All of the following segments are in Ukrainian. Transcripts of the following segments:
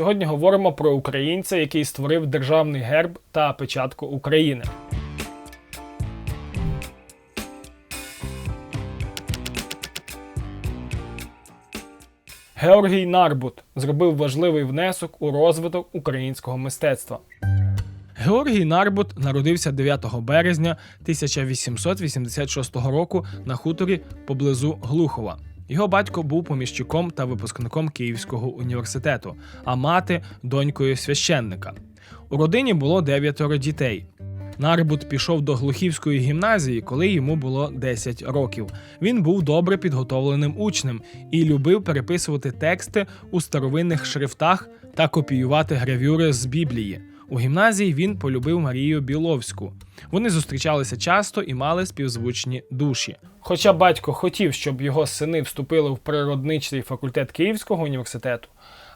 Сьогодні говоримо про українця, який створив державний герб та печатку України. Георгій Нарбут зробив важливий внесок у розвиток українського мистецтва. Георгій Нарбут народився 9 березня 1886 року на хуторі поблизу Глухова. Його батько був поміщиком та випускником Київського університету, а мати донькою священника. У родині було дев'ятеро дітей. Нарбут пішов до Глухівської гімназії, коли йому було 10 років. Він був добре підготовленим учнем і любив переписувати тексти у старовинних шрифтах та копіювати гравюри з Біблії. У гімназії він полюбив Марію Біловську. Вони зустрічалися часто і мали співзвучні душі. Хоча батько хотів, щоб його сини вступили в природничий факультет Київського університету,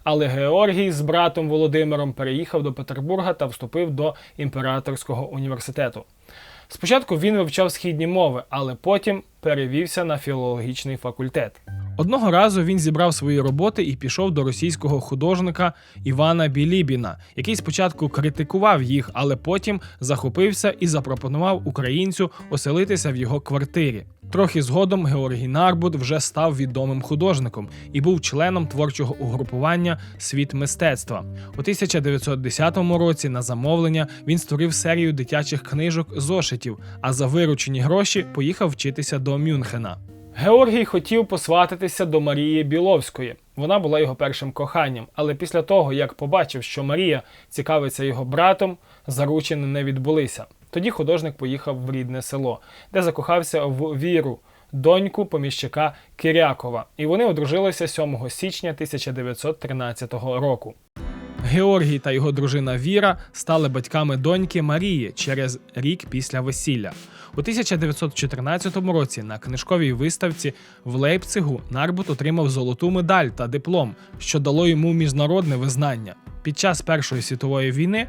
але Георгій з братом Володимиром переїхав до Петербурга та вступив до імператорського університету. Спочатку він вивчав східні мови, але потім перевівся на філологічний факультет. Одного разу він зібрав свої роботи і пішов до російського художника Івана Білібіна, який спочатку критикував їх, але потім захопився і запропонував українцю оселитися в його квартирі. Трохи згодом Георгій Нарбут вже став відомим художником і був членом творчого угрупування Світ мистецтва. У 1910 році на замовлення він створив серію дитячих книжок зошитів, а за виручені гроші поїхав вчитися до Мюнхена. Георгій хотів посватитися до Марії Біловської. Вона була його першим коханням, але після того, як побачив, що Марія цікавиться його братом, заручини не відбулися. Тоді художник поїхав в рідне село, де закохався в віру, доньку поміщика Кирякова, і вони одружилися 7 січня 1913 року. Георгій та його дружина Віра стали батьками доньки Марії через рік після весілля. У 1914 році на книжковій виставці в Лейпцигу Нарбут отримав золоту медаль та диплом, що дало йому міжнародне визнання. Під час Першої світової війни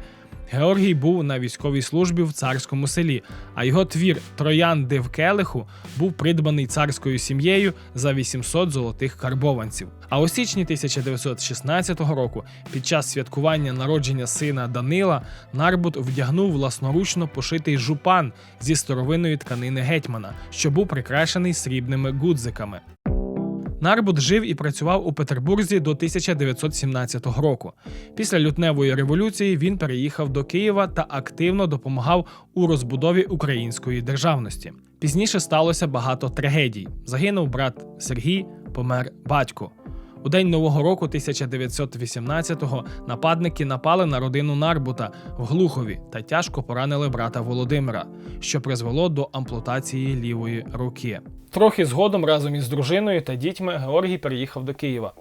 Георгій був на військовій службі в царському селі, а його твір Троянди в келиху був придбаний царською сім'єю за 800 золотих карбованців. А у січні 1916 року, під час святкування народження сина Данила, Нарбут вдягнув власноручно пошитий жупан зі старовинної тканини гетьмана, що був прикрашений срібними гудзиками. Нарбут жив і працював у Петербурзі до 1917 року. Після лютневої революції він переїхав до Києва та активно допомагав у розбудові української державності. Пізніше сталося багато трагедій. Загинув брат Сергій, помер батько. У день нового року 1918-го нападники напали на родину Нарбута в Глухові та тяжко поранили брата Володимира, що призвело до амплутації лівої руки. Трохи згодом разом із дружиною та дітьми Георгій переїхав до Києва.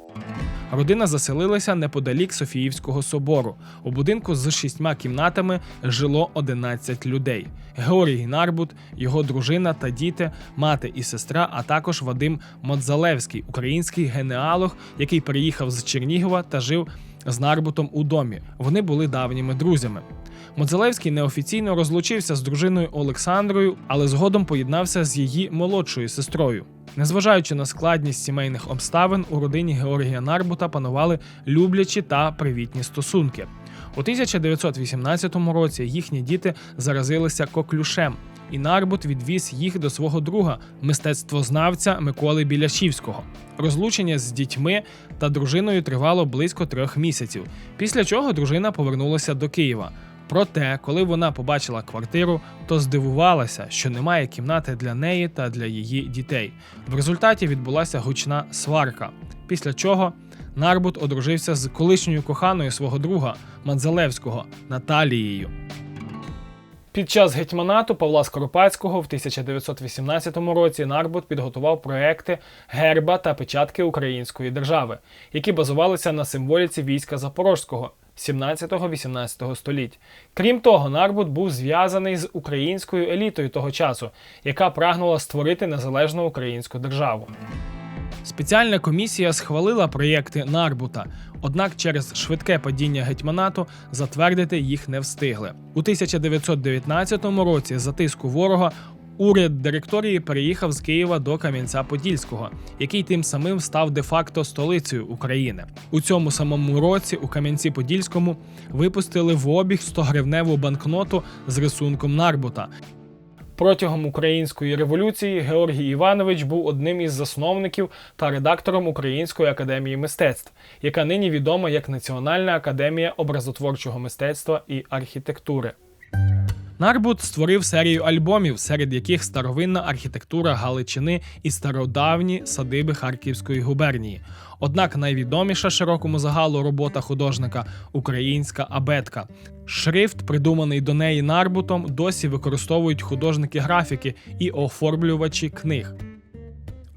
Родина заселилася неподалік Софіївського собору. У будинку з шістьма кімнатами жило 11 людей: Георгій Нарбут, його дружина та діти, мати і сестра, а також Вадим Модзалевський, український генеалог, який переїхав з Чернігова та жив з Нарбутом у домі. Вони були давніми друзями. Модзелевський неофіційно розлучився з дружиною Олександрою, але згодом поєднався з її молодшою сестрою. Незважаючи на складність сімейних обставин, у родині Георгія Нарбута панували люблячі та привітні стосунки. У 1918 році їхні діти заразилися коклюшем, і Нарбут відвіз їх до свого друга, мистецтвознавця Миколи Біляшівського. Розлучення з дітьми та дружиною тривало близько трьох місяців, після чого дружина повернулася до Києва. Проте, коли вона побачила квартиру, то здивувалася, що немає кімнати для неї та для її дітей. В результаті відбулася гучна сварка. Після чого Нарбут одружився з колишньою коханою свого друга Мадзалевського Наталією. Під час гетьманату Павла Скоропадського в 1918 році Нарбут підготував проекти герба та печатки Української держави, які базувалися на символіці війська Запорозького. 17-18 століть. Крім того, Нарбут був зв'язаний з українською елітою того часу, яка прагнула створити незалежну українську державу. Спеціальна комісія схвалила проєкти Нарбута, однак через швидке падіння гетьманату затвердити їх не встигли. У 1919 році за тиску ворога Уряд директорії переїхав з Києва до Кам'янця-Подільського, який тим самим став де-факто столицею України. У цьому самому році у Кам'янці-Подільському випустили в обіг 100-гривневу банкноту з рисунком Нарбута. Протягом української революції Георгій Іванович був одним із засновників та редактором Української академії мистецтв, яка нині відома як Національна академія образотворчого мистецтва і архітектури. Нарбут створив серію альбомів, серед яких старовинна архітектура Галичини і стародавні садиби Харківської губернії. Однак найвідоміша широкому загалу робота художника українська абетка. Шрифт, придуманий до неї Нарбутом, досі використовують художники графіки і оформлювачі книг.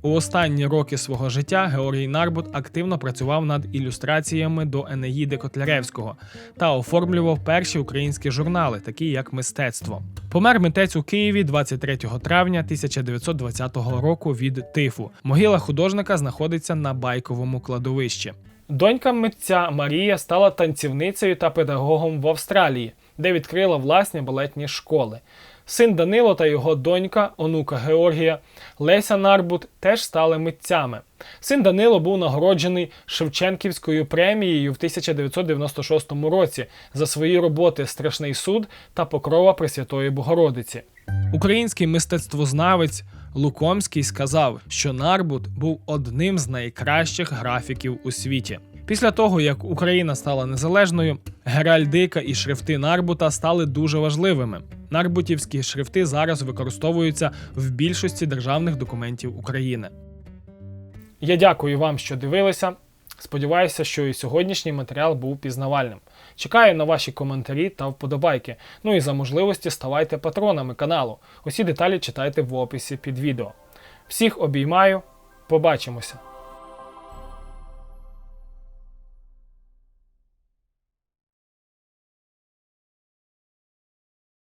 У останні роки свого життя Георгій Нарбут активно працював над ілюстраціями до Енеїди Котляревського та оформлював перші українські журнали, такі як Мистецтво. Помер митець у Києві 23 травня 1920 року від тифу. Могила художника знаходиться на байковому кладовищі. Донька митця Марія стала танцівницею та педагогом в Австралії, де відкрила власні балетні школи. Син Данило та його донька, онука Георгія, Леся Нарбут теж стали митцями. Син Данило був нагороджений Шевченківською премією в 1996 році за свої роботи Страшний суд та Покрова Пресвятої Богородиці. Український мистецтвознавець Лукомський сказав, що Нарбут був одним з найкращих графіків у світі. Після того, як Україна стала незалежною, геральдика і шрифти Нарбута стали дуже важливими. Нарбутівські шрифти зараз використовуються в більшості державних документів України. Я дякую вам, що дивилися. Сподіваюся, що і сьогоднішній матеріал був пізнавальним. Чекаю на ваші коментарі та вподобайки. Ну і за можливості ставайте патронами каналу. Усі деталі читайте в описі під відео. Всіх обіймаю, побачимося!